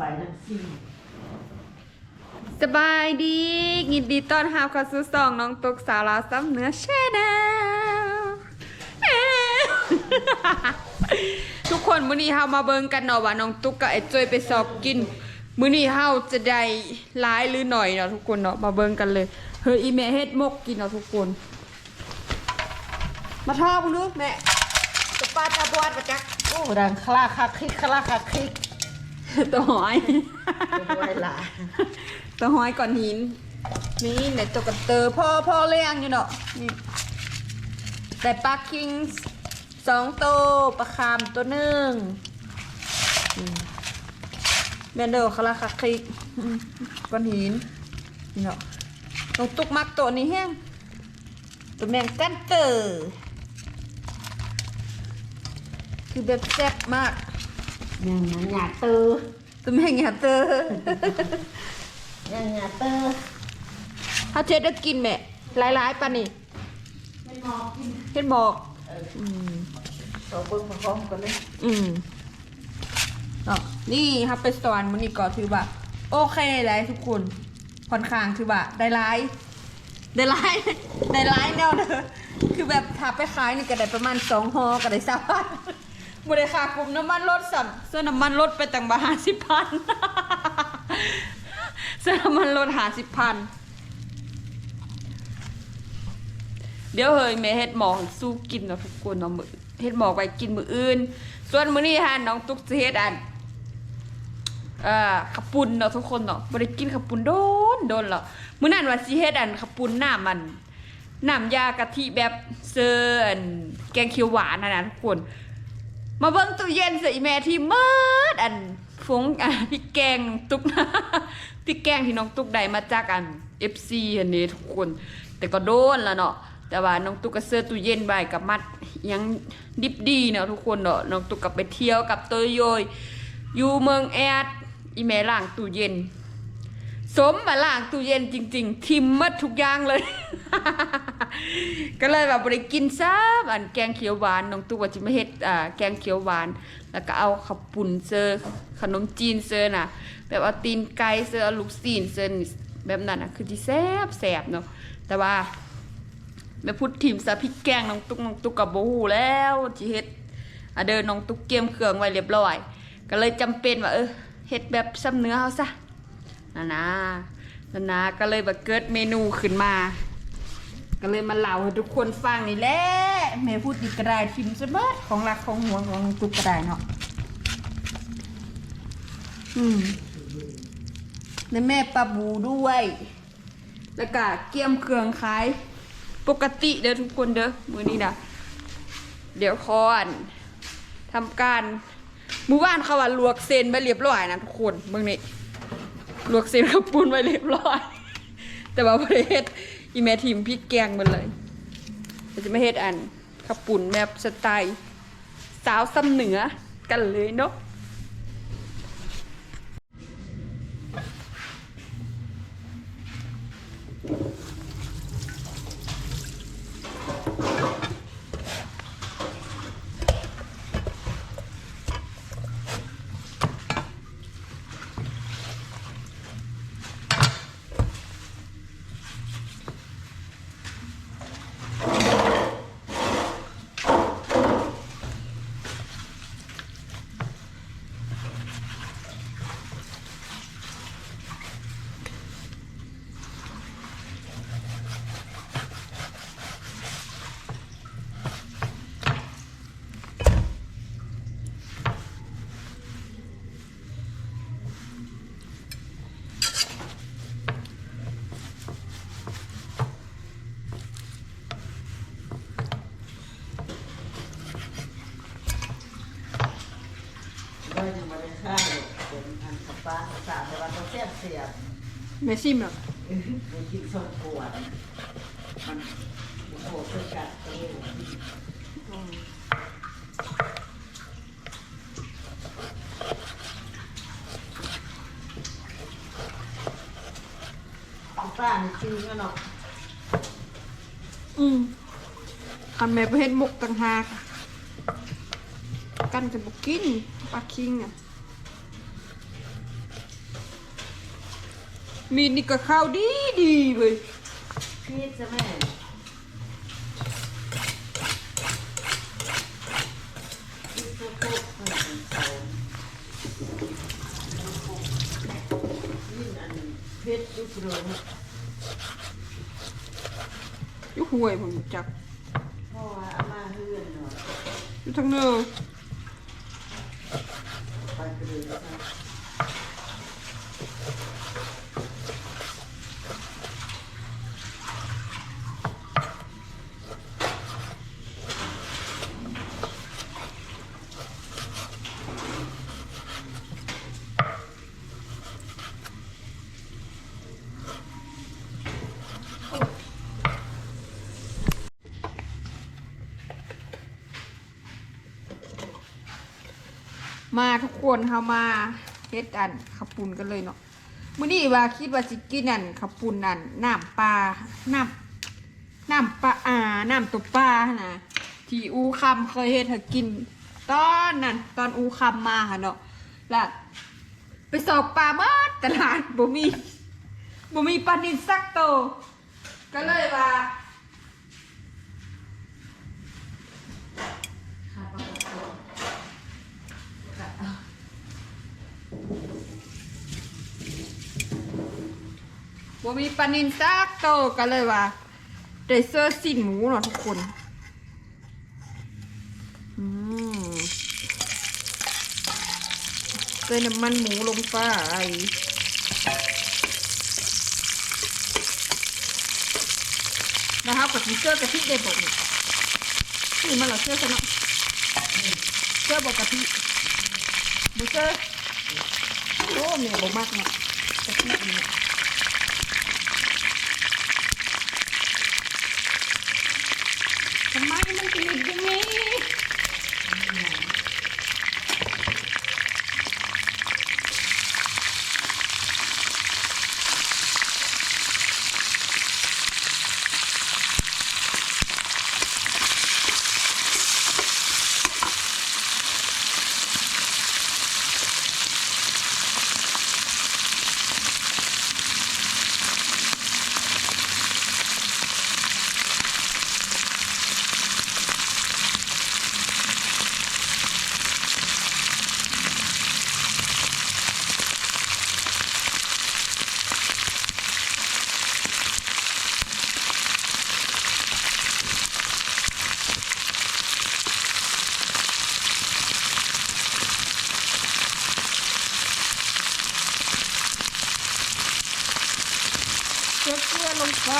ไปนั่นสิสบายดียินดีต้อนรับเข้าสู่สองน้องตุกสาวลาวซ้ำเหนือแชนแนลทุกคนมื้อนี้เฮามาเบิ่งกันเนาะว่าน้องตุ๊กกับไอ้จ้อยไปสอบกิน มื้อนี้เฮาจะได้หลายหรือหน่อยเนาะทุกคนเนาะมาเบิ่งกันเลยเฮ้ยอีแม่เฮ็ดมกกินเนาะทุกคน มาทอมึงดูแม่จะปาตาบวดมาจักโอ้ดังคลาคาคลิกคลาคาคลิก ตัวหอยเป็นไวลาตัวหอยก่อนหินนี่ในตัวกันเตอพ่อพ่อเลี้ยงอยู่เนาะนี่แต่ปลาคิงสองตัวปลาคามตัวหนึ่งอืมแมนเดอร์คาราคาคลิกอืมก้อนหินนี่เนาะน้องตุกมักตัวนี้แห้งตัวแมงกันเตอร์คือแบบแซ่บมาก ยังหยาหยาเตอตัวแมงอย่าเตอร์ยังหยาเตอถ้าเจ๊ได้กินแม่หลายๆปะนี่ไม่มองกินเห็นบอกอืมเราเบิ่งพร้อมๆกันเลยอืมอ๋อนี่ครับไปสอนมันนี่ก็ถือว่า โอเคเลยทุกคนค่อนข้างถือว่าได้ร้ายได้ร้ายได้ร้ายแนวเด้อคือแบบถ้าไปขายนี่ก็ได้ประมาณสองฮอก็ได้สามพัน บริค่ากลุ่มน้ำมันลดสัมเสื้อน้ำมันลดไปตั้งบาห้าสิบพันเสื้อน้ำมันลดหาสิบพันเดี๋ยวเฮยแม่เฮ็ดหมอกสู้กินเนาะทุกคนเนาะมือเฮ็ดหมอกไว้กินมืออื่น ส่วนมื้อนี้ฮะน้องตุ๊กสิเฮ็ดอันเอ่อขับปุ้นเนาะทุกคนเนาะบ่ได้กินขับปุ้นโดนโดนแล้วมื้อนั้นว่าสิเฮ็ดอันขับปุ้นน้ำมันน้ำยากะทิแบบเซิร์นแกงเขียวหวานนะนะทุกคน มาเบิ่งตู้เย็นสิแม่ที่เมิดอันฟงอะพริกแกงตุ๊กพริกแกงที่น้องตุ๊กได้มาจากอัน FC อันนี้ทุกคน แต่ก็โดนแล้วเนาะแต่ว่าน้องตุ๊กก็เสื้อตู้เย็นไว้กับมัดยังดิบดีเนาะทุกคนเนาะน้องตุ๊กก็ไปเที่ยวกับเตยโยยอยู่เมืองแอดอีแม่ล้างตู้เย็น สมมาล้างตู้เย็นจริง ๆ ทิมมัดทุกอย่างเลย ก็เลยแบบบริกินซ้ำอันแกงเขียวหวานน้องตุ๊กว่าจะมาเฮ็ดอ่าแกงเขียวหวาน แล้วก็เอาข้าวปุ่นเซอร์ขนมจีนเซอร์น่ะ แบบเอาตีนไก่เซอร์เอาลูกซีนเซอร์แบบนั้นน่ะคือที่แซ่บแซ่บเนาะแต่ว่าแม่พูดทีมซะพริกแกงน้องตุ๊กน้องตุ๊กกับโบหูแล้วที่เฮ็ดอะเดินน้องตุ๊กเกียมเครื่องไว้เรียบร้อย ก็เลยจำเป็นว่าเออเฮ็ดแบบซ้ำเนื้อเฮาซะ นะนะนะนะก็เลยแบบเกิดเมนูขึ้นมา ก็เลยมาเล่าให้ทุกคนฟังนี่แหละแม่พูดอีกกระไดทิมซะเบิดของรักของห่วงของตุกกระไดเนาะอืมและแม่ปลาบูด้วย แล้วก็เกี๊ยมเครื่องขายปกติเด้อทุกคนเด้อมือนี้นะเดี๋ยวคอนทำการมือวานเขาว่าลวกเส้นไปเรียบร้อยนะทุกคนเบิ่งนี่ ลวกเส้นกับปุ้นไว้เรียบร้อย แต่ว่าประเทศอีแม่ทีมพริกแกงหมันเลยเราจะไม่เฮ็ดอันขับปุ่นแบบสไตล์ สาวซ้ำเหนือกันเลยเนาะ ได้ยังไม่ได้ข้าวเป็นอันกับปลา สามแต่ว่าต้องแซ่บเสียบแม่ซิมเหรอไปกินส้มขวดมันโอ้โหเป็นกัดเอวป้านี่จริงก็เนาะอืมคันแม่ประเทศมุกต่างหากกันจะบุกินปลาคิงอะ มีดนี่ก็เข้าดีดีเลยพีชจะแม่พีชจะโคกคนเป็นสองยิ่งอันเพชรยุครนอยุห่วยผมจักเพราะว่าอามาเฮือนเนาะอยู่ทั้งเนื้อไปกระเดือ มาทุกคนเฮามาเฮ็ดอันขับปุ่นกันเลยเนาะมื้อนี้ว่าคิดว่าสิกินอันขับปุ่นอันน้ำปลาน้ำน้ำปลาอ่าน้ำตัวปลานะที่อูคำเคยเฮ็ดให้กิน ตอนนั้นตอนอูคำมาหะเนาะล้วไปสอบปลาเมื่อตลาดบ่มีบ่มีปลานินสักโตก็เลยว่า ค่ะปลากระป๋องค่ะ บ่มีปลานินซักโตวก็เลยว่าได้เสื้อสินหมูเนาะทุกคนอืมใส่น้ำมันหมูลงไปนะครับกับเสื้อกะทิได้บอกนี่นี่มันเหรอเสื้อซะเนาะเสื้อบอกกะทิบุเสื้อโอ้เมียบอกมากเนาะกะทินี่เนาะ ทำไมมันถึงอย่างนี้เกลือเกลือลงไป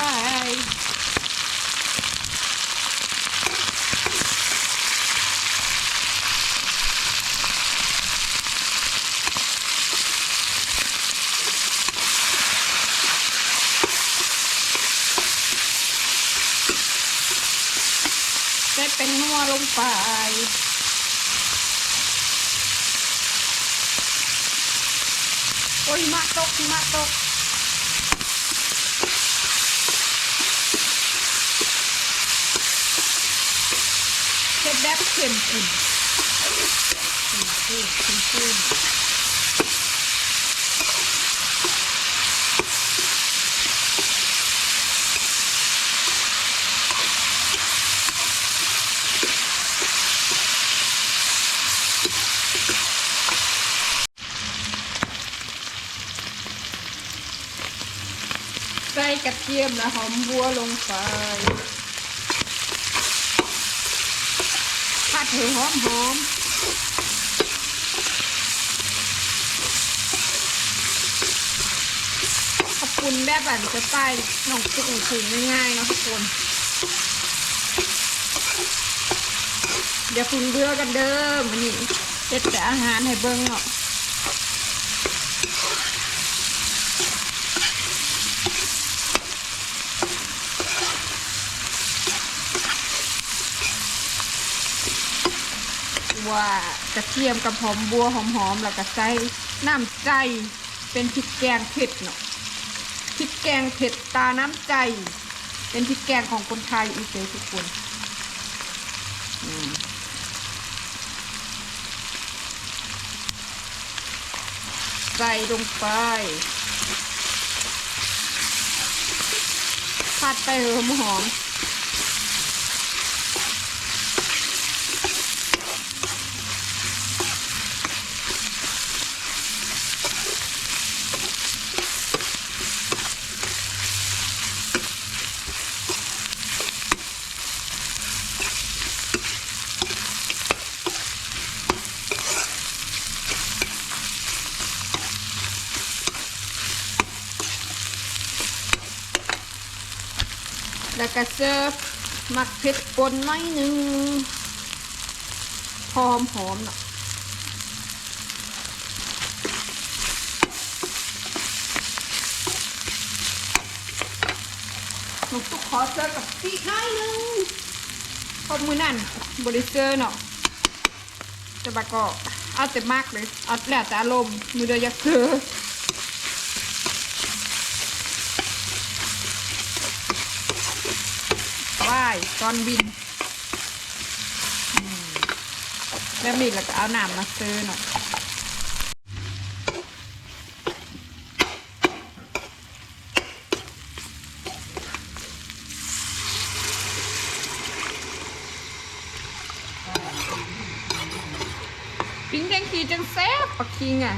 ใส่เป็นนัวลงไป โอ้ยมาตกมาตกเช็ดแบบเข็มข้นเข้มข้นเข้มๆ กระเทียมและหอมบัวลงไปผัดให้หอมหอมขอบคุณแบบแบบจะใต้น้องตุ๊กถุงง่ายๆเนาะทุกคนเดี๋ยวคุณเบื่อกันเด้อมันนี่เจ็ดแต่อาหารให้เบิ้งเนาะ กระเทียมกับหอมบัวหอมๆแล้วก็ใส่น้ำใจเป็นพริกแกงเผ็ดเนาะพริกแกงเผ็ดตาน้ำใจ เป็นพริกแกงของคนไทยอีเลทุกคนใส่ลงไปผัดไปหอมหอม แล้วก็เสิร์ฟมักเผ็ดปนหน้อยหนึงหอมหอมเนาะหนูก็ขอเจอกับปีน้อยหนึงเพอมือนั่นบริเซอร์เนาะแต่บัดก็เอาแต่มากเลยเอาแล้วแต่อารมณ์มือเดียวอยากเจอ ว่าย ตอนบินแล้วมีแล้วก็เอาหน้ำมาซื้อหน่อยปิ้งแดงขีจังแซ่บปักคิงอะ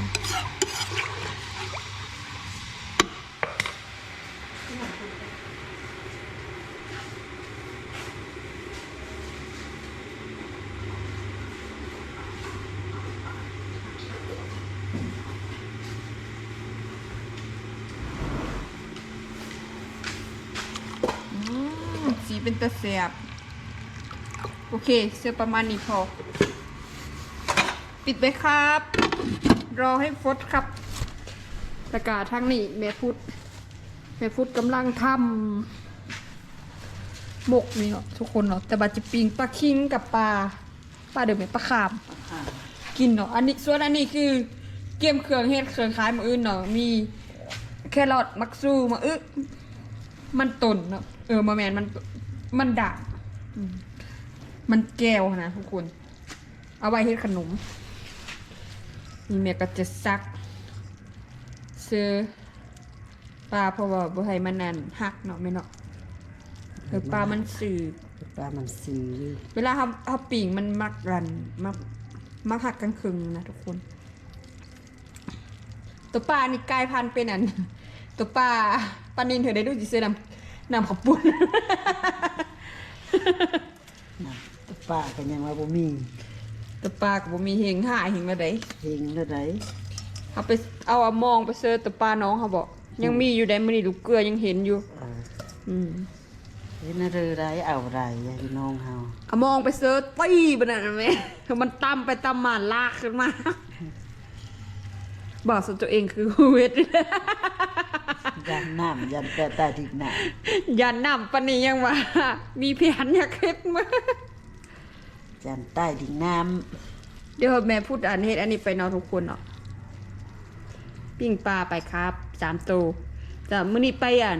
อืม สีเป็นตะเสียบ โอเค เสื้อประมาณนี้พอ ปิดไปครับ รอให้ฟดครับประกาศทางนี้แม่พุดแม่พุดกำลังทำหมกนี่เนาะทุกคนเนาะแต่บาจะปิงปลาคิงกับปลาปลาเดิมไหมปลาขาม กินเนาะอันนี้ส่วนอันนี้คือเกมเครื่องเฮ็ดเครื่องคลายมืออื่นเนาะมีแครอทมักซูมาอึมันตนเนาะเออมาแมนมัน มันด่างอืมมันแก้วนะทุกคน เอาไว้เฮ็ดขนม นี่แม่ก็จะซักเสื้อปลาเพราะว่าบ่ให้มันนั่นหักเนาะแม่เนาะเออปลามันสื่อ ปลามันสีเวลาเขาเขาปิ่งมันมักรันมักมักหักกันครึ่งนะทุกคน ตัวปลานี่กลายพันธุ์เป็นอัน ตัวปลาปลานินเธอได้ดูจิเซนำ นำขับปุ้นปลากันยังว่าบ่มีตัวปลากับบ่มีเฮงหายเฮงมาได้เฮงแล้วไดเอาไปเอาอะมองไปเซิร์ชตัวปลาน้องเขาบอกยังมีอยู่ได้มื้อนี้ลูกเกลือยังเห็นอยู่เอออืมเฮ็ดน่ะเรือไรเอาไรยายพี่น้องเฮาเอามองไปเซิร์ชตีบันนั้นแม่มันตำไปตำมาลากขึ้นมาบอกสตัวเองคือเวท ยันน้ำยันแต่ใต้ดินน้ยันนำปานนี้ยังว่า มีแผนอยากเฮ็ดมาำยันใต้ดินน้เดี๋ยวแม่พูดอันเฮ็ดอันนี้ไปเนอนทุกคนเนาะปิ้งปลาไปครับสามตัวแต่มื้อนี้ไปอัน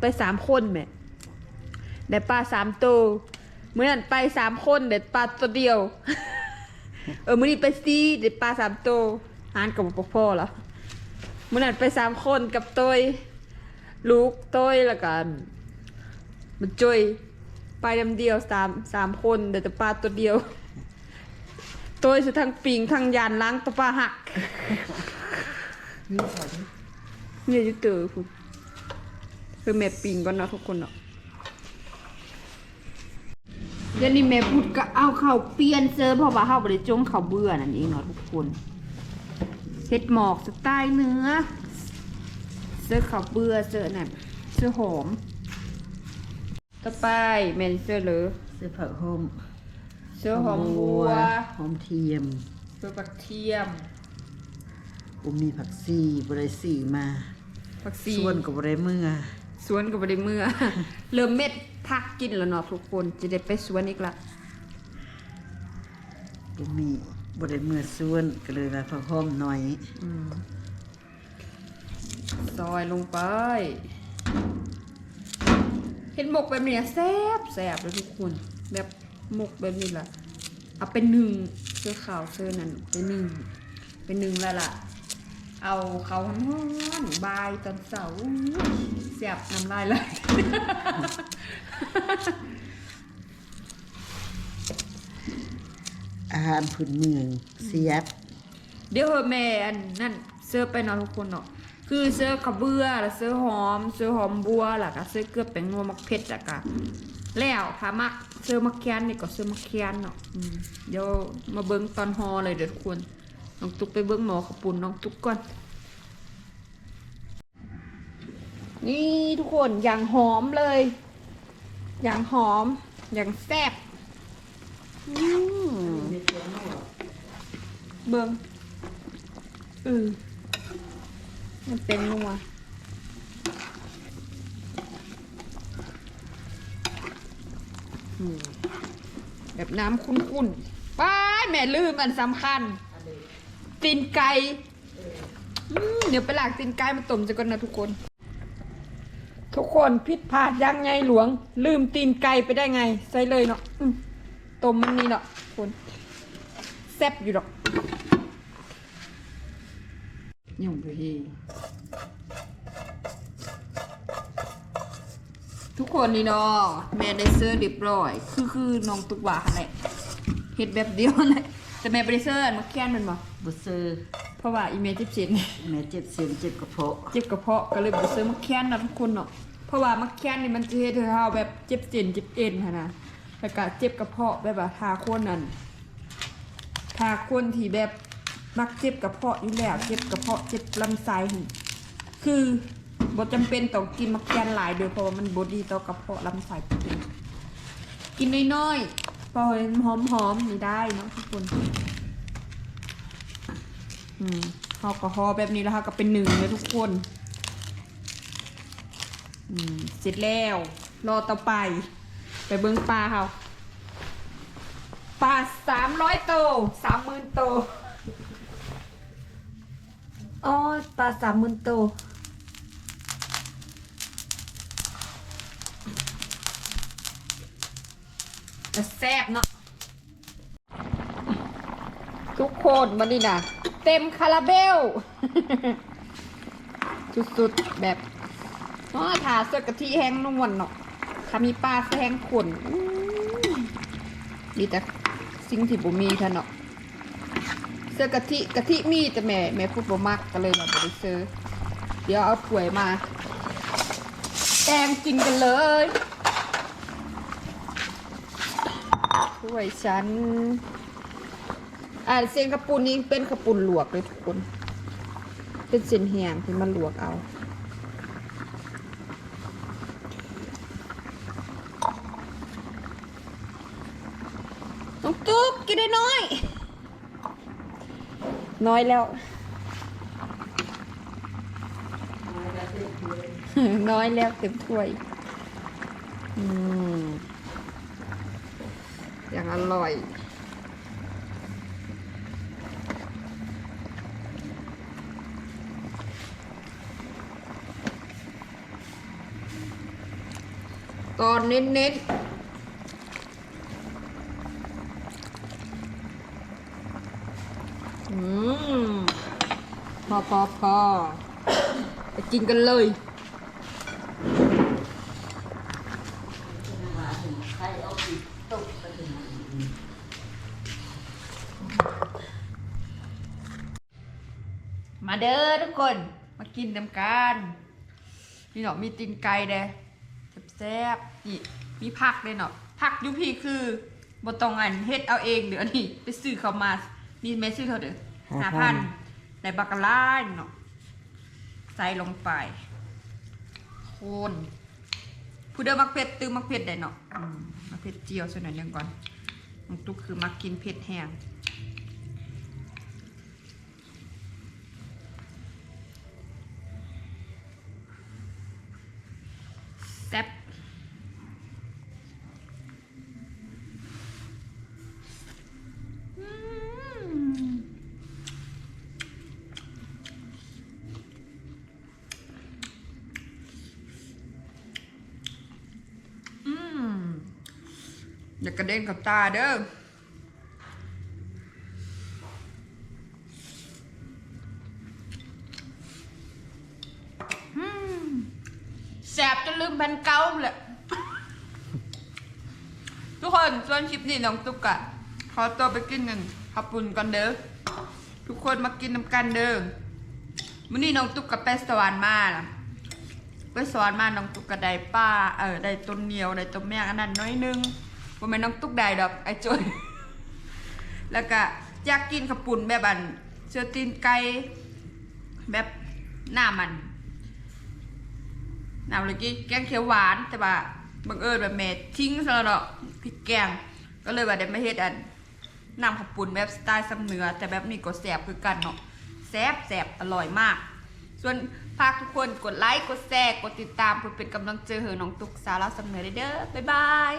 ไปสามคนแม่ได้ปลาสามตัวมื้อนั้นไปสามคนได้ปลาตัวเดียว เออมื้อนี้ไปสี่ได้ปลาสามตัวหารกับบ่พอแล้วมื้อนั้นไปสามคนกับตัว ลูกตัวแล้วก็มันจุยไปลำเดียวสามสามคนได้แต่ปลาตัวเดียว ตัวสุดทั้งปิงทั้งยานล้างตะปาหักนี่สอนเนี่ยจะเจอคุณคือแม่ปิงก่อนเนาะทุกคนเนาะเดี๋ยวนี้แม่พูดก็เอาเข้าวเปลี่ยนเซิร์ฟเพราะว่าเข้าบริจงเขาวเบื่อนั่นเองเนาะทุกคนเห็ดหมอกสไตล์เนื้อ สื้อขาวเบื่อเสื้อนั่นเสื้อหอมต่อไปแม่นเสื้อเหลือเสื้อผ้าห่มเสื้อหอมบัวหอมเทียมเสื้อปักเทียมบ่มีผักซีบ่ได้สีมาผักซีส่วนก็บ่ได้เมื่อสวนกับบริเมื่อ เริ่มเม็ดพักกินแล้วเนาะทุกคนจะได้ไปสวนอีกละบ่มีบ่ได้เมื่อส่วนก็เลยว่าผ้าห่มหน่อย ซอยลงไป เห็นหมกแบบนี้นะแซ่บแซ่บเลยทุกคน แบบหมกแบบนี้ล่ะเอาเป็นหนึ่งเสื้อขาวเสื้อนั่นเป็นหนึ่งเป็นหนึ่งแล้วล่ะ เอาเขาห้อนๆบายตอนเสาร์เสียบน้ำลายเลยอาหารพื้นเมืองเสียบ เดี๋ยวเหอะแม่อันนั่นเสื้อไปเนอนทุกคนเนาะ คือเสื้อกระเบื้อแล้วเสื้อหอม เสื้อหอมบัวแล้วก็เสื้อเกลือแป้งนัวมักเผ็ดแล้วก็แล้วพามักเสื้อมักแคนนี่ก็เสื้อมักแคนเนาะเดี๋ยวมาเบิ้งตอนฮอเลยเดี๋ยวทุกคนน้องตุ๊กไปเบิ้งหมอขปุ่นน้องตุ๊กก่อน นี่ทุกคนอย่างหอมเลย อย่างหอม อย่างแซ่บเบิ้งอือ มันเป็นนัวอืมแบบน้ำคุ้นๆป้ายแม่ลืมอันสำคัญ ตีนไก่เดี๋ยวไปหลากตีนไก่มาต้มจะก่อนนะทุกคน ทุกคนผิดพลาดยังไงหลวง ลืมตีนไก่ไปได้ไง ใส่เลยเนาะต้มมันนี่เนาะทุกคนแซ่บอยู่ดอก ยุ่งไปทีทุกคนนี่เนาะแม่ได้เสื้อเรียบร้อย คือคือน้องตุกหวาหั่นแหละเห็ดแบบเดียวเลยแต่แม่ไม่ได้เสื้อมาแค้นมันบ่บุซื้อเพราะว่าอีเมลจิบเสียนแม่เจ็บเสียนเจ็บกระเพาะเจ็บกระเพาะก็เลยไปซื้อมะแค้นนะทุกคนเนาะเพราะว่ามะแค้นนี่มันจะเฮ็ดให้เราแบบเจ็บเส้นเจ็บเอ็นค่ะนะแล้วก็เจ็บกระเพาะแบบว่าทาคนนั่นทาคนที่แบบ มักเจ็บกระเพาะอยู่แล้ว เจ็บกระเพาะเจ็บลำไส้คือบ่จำเป็นต้องกินมะแค้นหลายเด้อเพราะว่ามันบดีต่อกระเพาะลำไส้กินน้อยๆพอเห็นหอมๆนี่ได้เนาะทุกคนอืมเฮาก็ห่อแบบนี้แล้วเฮาก็เป็นหนึ่งเลยทุกคน อืมเสร็จแล้ว รอต่อไป ไปเบิ้งปลาเขาปลาสามร้อยโตสามหมื่นโต อ๋อปลาสามมืนโต จะแซ่บเนาะทุกคนมันนี่นะเต็มคาราเบล สุดๆ แบบอ๋อถาเสื้อกะทิแห้งนวลเนาะถ้ามีปลาแห้งขนอื้อดีแต่สิ่งที่บ่มีท่านเนาะ เสื้อกะทิกะทิมีแต่แม่แม่พูดบ่มักก็เลยมาบริซื้อเดี๋ยวเอาถ้วยมาแกงกินกันเลยถ้วยฉันอ่าเส้นกระปุนนี้เป็นกระปุนลวกเลยทุกคน เป็นเส้นแห้งที่มันลวกเอาน้องตุ๊กกินได้น้อย น้อยแล้ว น้อยแล้วเต็มถ้วย อืม อย่างอร่อยตอนเน้นๆอืม พอพอพอไปกินกันเลยใครเอาปิดตกไปถึงมาเด้อทุกคนมากินน้ำกันนี่เนาะมีตีนไก่เด้แซ่บๆนี่มีผักเลยเนาะผักอยุพีคือบตองอันเฮ็ดเอาเองเดี๋ยวนี่ไปซื้อเขามานี่แม่ซื้อเขาเด้อห้าพัน ในบักกะลาเนาะใส่ลงไป โคนผู้เดิมมักเผ็ดตื้อมักเผ็ดได้เนาะมักเผ็ดเจียวส่วนหน่อยนึงก่อนน้องตุ๊กคือมักกินเผ็ดแห้งแซ่บ อย่ากระเด็นกับตาเด้อแสบจนลืมแผ่นเก่าเลยทุกคนส่วนคลิปนี้น้องตุ๊กอะขอตัวไปกินหนึ่งขับปุ่นก่อนเด้อ ทุกคนมากินน้ำกันเด้อมื้อนี้น้องตุ๊กกับไปสวรรค์มาล่ะไปสวรรค์มาน้องตุ๊กกับได้ป้า เออได้ต้นเหนียวได้ต้นแมงอันนั้นน้อยนึง บ่แม่นน้องตุ๊กได้ดอกไอ้จอยแล้วก็อยากกินขับปุ่นแบบอันเสื้อตีนไก่แบบหน้ามันน้ำเลยกี้แกงเขียวหวานแต่ว่าบังเอิญแบบเมดทิ้งซะแล้วเนาะพริกแกง ก็เลยว่าเดี๋ยวมาเฮ็ดอันน้ำขับปุ่นแบบสไตล์ซ้ำเหนือแต่แบบนี้ก็แสบคือกันเนาะแสบแสบอร่อยมาก ส่วนฝากทุกคนกดไลค์ กดแชร์ กดติดตามเพื่อเป็นกำลังใจให้น้องตุกสาวลาวซ้ำเหนือเด้อบ๊ายบาย